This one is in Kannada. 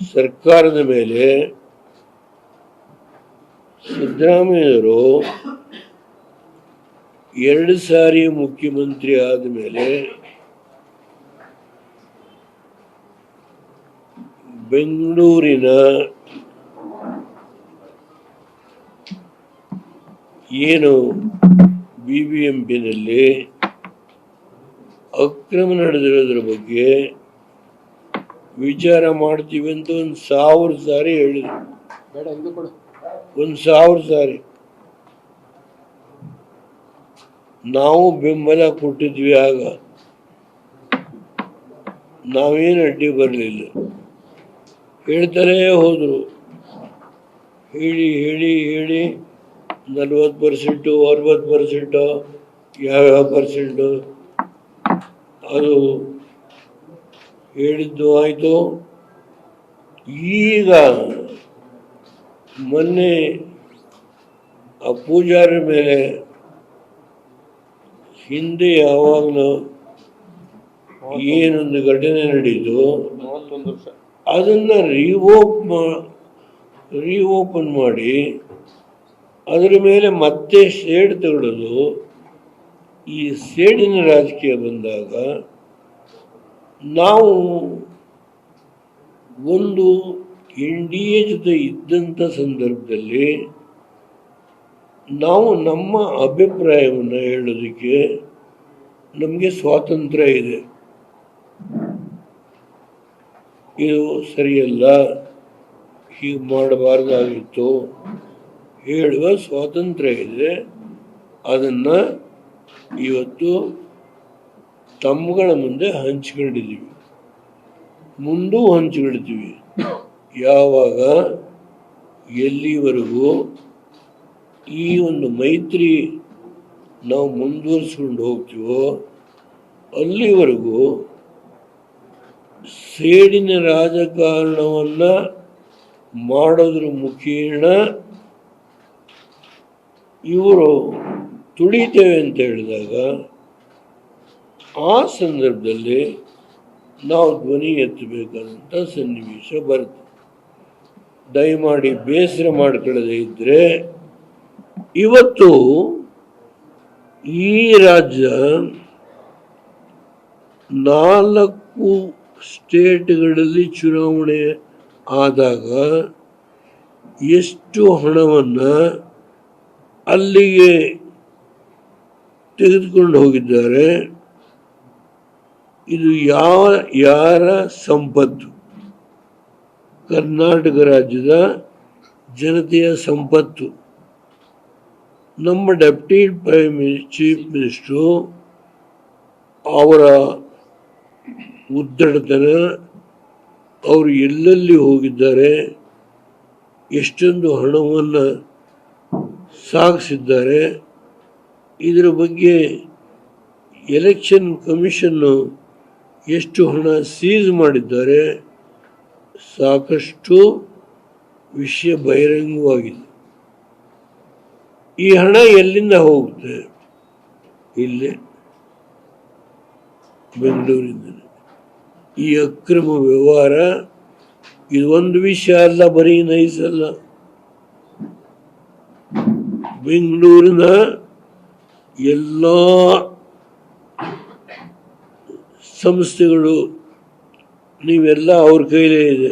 ಸರ್ಕಾರದ ಮೇಲೆ ಸಿದ್ದರಾಮಯ್ಯವರು ಎರಡು ಸಾರಿ ಮುಖ್ಯಮಂತ್ರಿ ಆದ ಮೇಲೆ ಬೆಂಗಳೂರಿನ ಏನು ಬಿ ಬಿ ಎಂ ಪಿನಲ್ಲಿ ಅಕ್ರಮ ನಡೆದಿರೋದ್ರ ಬಗ್ಗೆ ವಿಚಾರ ಮಾಡ್ತೀವಿ ಅಂತ ಒಂದು ಸಾವಿರ ಸಾರಿ ಹೇಳಿದ್ರು. ಒಂದು ಸಾವಿರ ಸಾರಿ. ನಾವು ಬೆಂಬಲ ಕೊಟ್ಟಿದ್ವಿ ಆಗ. ನಾವೇನು ಅಡ್ಡಿ ಬರಲಿಲ್ಲ. ಹೇಳ್ತಾರೇ ಹೋದರು. ಹೇಳಿ ಹೇಳಿ ಹೇಳಿ ನಲ್ವತ್ತು ಪರ್ಸೆಂಟು ಅರವತ್ತು ಪರ್ಸೆಂಟು ಯಾವ್ಯಾವ ಪರ್ಸೆಂಟು ಅದು ಹೇಳಿದ್ದು ಆಯಿತು. ಈಗ ಮೊನ್ನೆ ಆ ಪೂಜಾರಿ ಮೇಲೆ ಹಿಂದೆ ಯಾವಾಗಲೂ ಏನೊಂದು ಘಟನೆ ನಡೀತು ಅದನ್ನು ರಿವೋಪ್ ರಿಓಪನ್ ಮಾಡಿ ಅದರ ಮೇಲೆ ಮತ್ತೆ ಸೇಡ್ ತಗೊಳ್ಳೋದು ಈ ಸೇಡಿನ ರಾಜಕೀಯ ಬಂದಾಗ ನಾವು ಒಂದು ಎನ್ ಡಿ ಎ ಜೊತೆ ಇದ್ದಂಥ ಸಂದರ್ಭದಲ್ಲಿ ನಾವು ನಮ್ಮ ಅಭಿಪ್ರಾಯವನ್ನು ಹೇಳೋದಕ್ಕೆ ನಮಗೆ ಸ್ವಾತಂತ್ರ್ಯ ಇದೆ. ಇದು ಸರಿಯಲ್ಲ, ಹೀಗೆ ಮಾಡಬಾರ್ದಾಗಿತ್ತು, ಹೇಳುವ ಸ್ವಾತಂತ್ರ್ಯ ಇದೆ. ಅದನ್ನು ಇವತ್ತು ತಮ್ಮಗಳ ಮುಂದೆ ಹಂಚಿಕೊಂಡಿದ್ದೀವಿ. ಮುಂದೂ ಹಂಚಿಕೊಂಡಿದ್ದೀವಿ. ಯಾವಾಗ? ಎಲ್ಲಿವರೆಗೂ? ಈ ಒಂದು ಮೈತ್ರಿ ನಾವು ಮುಂದುವರಿಸ್ಕೊಂಡು ಹೋಗ್ತೀವೋ, ಅಲ್ಲಿವರೆಗೂ ಸೇಡಿನ ರಾಜಕಾರಣವನ್ನು ಮಾಡೋದ್ರ ಮುಖೇನ ಇವರು ತುಳಿತೇವೆ ಅಂತ ಹೇಳಿದಾಗ ಆ ಸಂದರ್ಭದಲ್ಲಿ ನಾವು ಧ್ವನಿ ಎತ್ತಬೇಕಾದಂಥ ಸನ್ನಿವೇಶ ಬರುತ್ತೆ. ದಯಮಾಡಿ ಬೇಸರ ಮಾಡ್ಕೊಳ್ಳದೆ ಇದ್ದರೆ ಇವತ್ತು ಈ ರಾಜ್ಯ ನಾಲ್ಕು ಸ್ಟೇಟ್ಗಳಲ್ಲಿ ಚುನಾವಣೆ ಆದಾಗ ಎಷ್ಟು ಹಣವನ್ನು ಅಲ್ಲಿಗೆ ತೆಗೆದುಕೊಂಡು ಹೋಗಿದ್ದಾರೆ? ಇದು ಯಾವ ಯಾರ ಸಂಪತ್ತು? ಕರ್ನಾಟಕ ರಾಜ್ಯದ ಜನತೆಯ ಸಂಪತ್ತು. ನಮ್ಮ ಡೆಪ್ಟಿ ಪ್ರೈಮ್ ಚೀಫ್ ಮಿನಿಸ್ಟ್ರು ಅವರ ಉದ್ದಡತನ ಅವರು ಎಲ್ಲೆಲ್ಲಿ ಹೋಗಿದ್ದಾರೆ, ಎಷ್ಟೊಂದು ಹಣವನ್ನು ಸಾಗಿಸಿದ್ದಾರೆ, ಇದರ ಬಗ್ಗೆ ಎಲೆಕ್ಷನ್ ಕಮಿಷನ್ನು ಎಷ್ಟು ಹಣ ಸೀಸ್ ಮಾಡಿದ್ದಾರೆ ಸಾಕಷ್ಟು ವಿಷಯ ಬಹಿರಂಗವಾಗಿದೆ. ಈ ಹಣ ಎಲ್ಲಿಂದ ಹೋಗುತ್ತೆ? ಇಲ್ಲೇ ಬೆಂಗಳೂರಿಂದ ಈ ಅಕ್ರಮ ವ್ಯವಹಾರ ಇದು ಒಂದು ವಿಷಯ ಅಲ್ಲ, ಬರೀ ನೈಸಲ್ಲ ಬೆಂಗಳೂರಿನ ಎಲ್ಲ ಸಂಸ್ಥೆಗಳು ನೀವೆಲ್ಲ ಅವ್ರ ಕೈಲೇ ಇದೆ.